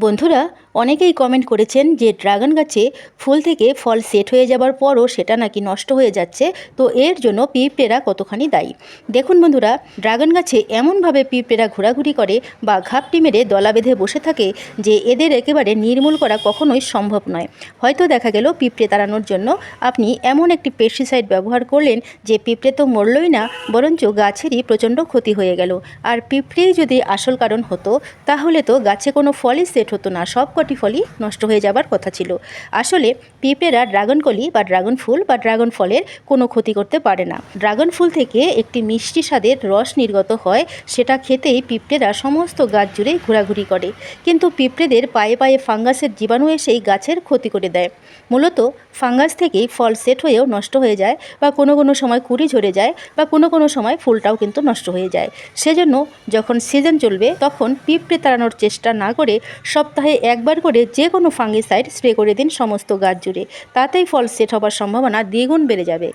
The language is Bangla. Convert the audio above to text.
বন্ধুরা অনেকেই কমেন্ট করেছেন যে ড্রাগন গাছে ফুল থেকে ফল সেট হয়ে যাবার পরও সেটা নাকি নষ্ট হয়ে যাচ্ছে। তো এর জন্য পিঁপড়েরা কতখানি দায়ী? দেখুন বন্ধুরা, ড্রাগন গাছে এমনভাবে পিঁপড়েরা ঘোরাঘুরি করে বা ঘাপটি মেরে দলা বেঁধে বসে থাকে যে এদের একেবারে নির্মূল করা কখনোই সম্ভব নয়। হয়তো দেখা গেল পিঁপড়ে তাড়ানোর জন্য আপনি এমন একটি পেস্টিসাইড ব্যবহার করলেন যে পিঁপড়ে তো মরলই না, বরঞ্চ গাছেরই প্রচণ্ড ক্ষতি হয়ে গেল। আর পিঁপড়েই যদি আসল কারণ হতো, তাহলে তো গাছে কোনো ফলই সেট হতো না, সব কটি ফলই নষ্ট হয়ে যাবার কথা ছিল। আসলে পিঁপড়েরা ড্রাগন কলি বা ড্রাগন ফুল বা ড্রাগন ফলের কোনো ক্ষতি করতে পারে না। ড্রাগন ফুল থেকে একটি মিষ্টি স্বাদের রস নির্গত হয়, সেটা খেতেই পিঁপড়েরা সমস্ত গাছ জুড়েই ঘোরাঘুরি করে। কিন্তু পিঁপড়েদের পায়ে পায়ে ফাঙ্গাসের জীবাণু এসেই গাছের ক্ষতি করে দেয়। মূলত ফাঙ্গাস থেকেই ফল সেট হয়েও নষ্ট হয়ে যায় বা কোনো কোনো সময় কুড়ি ঝরে যায় বা কোনো কোনো সময় ফুলটাও কিন্তু নষ্ট হয়ে যায়। সেজন্য যখন সিজন চলবে, তখন পিঁপড়ে তাড়ানোর চেষ্টা না করে সপ্তাহে একবার করে যে কোনো ফাঙ্গিসাইড স্প্রে করে দিন সমস্ত গাছ জুড়ে। তাতেই ফল সেট হবার সম্ভাবনা দ্বিগুণ বেড়ে যাবে।